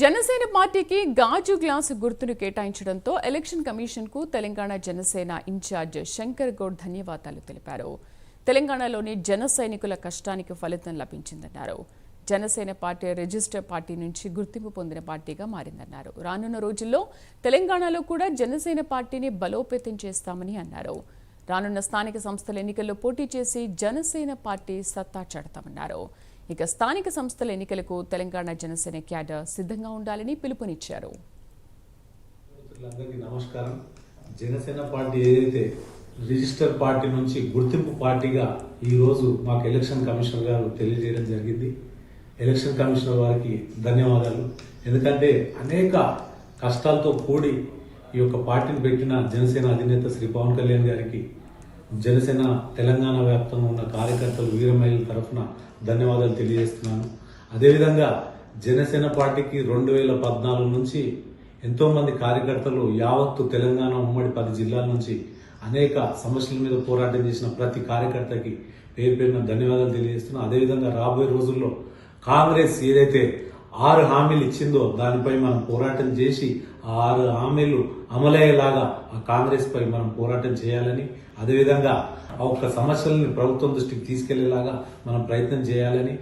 జనసేన పార్టీకి గాజు గ్లాసు గుర్తును కేటాయించడంతో ఎలక్షన్ కమిషన్కు తెలంగాణ జనసేన ఇన్ఛార్జ్ శంకర్ గౌడ్ ధన్యవాదాలు తెలిపారు. తెలంగాణలోని జన సైనికుల కష్టానికి ఫలితం లభించిందన్నారు. జనసేన పార్టీ రిజిస్టర్ పార్టీ నుంచి గుర్తింపు పొందిన పార్టీగా మారిందన్నారు. రానున్న రోజుల్లో తెలంగాణలో కూడా జనసేన పార్టీని బలోపేతం చేస్తామని అన్నారు. రానున్న స్థానిక సంస్థల ఎన్నికల్లో పోటీ చేసి జనసేన పార్టీ సత్తా చాడతామన్నారు ఇక స్థానిక సంస్థల ఎన్నికలకు తెలంగాణ జనసేన క్యాడర్ సిద్ధంగా ఉండాలని పిలుపునిచ్చారు. నమస్కారం. జనసేన పార్టీ ఏదైతే రిజిస్టర్ పార్టీ నుంచి గుర్తింపు పార్టీగా ఈరోజు మాకు ఎలక్షన్ కమిషనర్ గారు తెలియజేయడం జరిగింది. ఎలక్షన్ కమిషనర్ వారికి ధన్యవాదాలు. ఎందుకంటే అనేక కష్టాలతో కూడి ఈ యొక్క పార్టీని పెట్టిన జనసేన అధినేత శ్రీ పవన్ కళ్యాణ్ గారికి జనసేన తెలంగాణ వ్యాప్తంగా ఉన్న కార్యకర్తలు వీరమహిళల తరఫున ధన్యవాదాలు తెలియజేస్తున్నాను. అదేవిధంగా జనసేన పార్టీకి రెండు వేల పద్నాలుగు నుంచి ఎంతోమంది కార్యకర్తలు యావత్తు తెలంగాణ ఉమ్మడి పది జిల్లాల నుంచి అనేక సమస్యల మీద పోరాటం చేసిన ప్రతి కార్యకర్తకి పేరు పేరున ధన్యవాదాలు తెలియజేస్తున్నాను. అదేవిధంగా రాబోయే రోజుల్లో కాంగ్రెస్ ఏదైతే ఆరు హామీలు ఇచ్చిందో దానిపై మనం పోరాటం చేసి ఆ ఆరు హామీలు అమలయ్యేలాగా ఆ కాంగ్రెస్ పై మనం పోరాటం చేయాలని అదేవిధంగా ఆ ఒక్క సమస్యలను ప్రభుత్వం దృష్టికి తీసుకెళ్ళేలాగా మనం ప్రయత్నం చేయాలని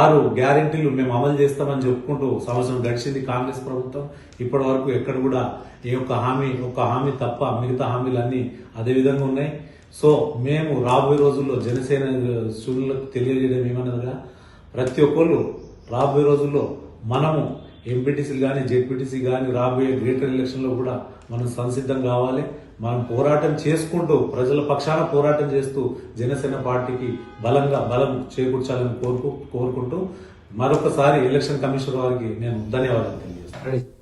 ఆరు గ్యారెంటీలు మేము అమలు చేస్తామని చెప్పుకుంటూ సంవత్సరం గడిచింది కాంగ్రెస్ ప్రభుత్వం. ఇప్పటి వరకు ఎక్కడ కూడా ఏ ఒక్క హామీ ఒక హామీ తప్ప మిగతా హామీలన్నీ అదే విధంగా ఉన్నాయి. సో మేము రాబోయే రోజుల్లో జనసేన సూర్యులకు తెలియజేయడం ఏమన్నదిగా ప్రతి ఒక్కళ్ళు రాబోయే రోజుల్లో మనము ఎంపీటీసీ కానీ జెడ్పీటీసీ కానీ రాబోయే గ్రేటర్ ఎలక్షన్లో కూడా మనం సంసిద్ధం కావాలి. మనం పోరాటం చేసుకుంటూ ప్రజల పక్షాన పోరాటం చేస్తూ జనసేన పార్టీకి బలంగా బలం చేకూర్చాలని కోరుకు కోరుకుంటూ మరొకసారి ఎలక్షన్ కమిషనర్ వారికి నేను ధన్యవాదాలు తెలియజేస్తాను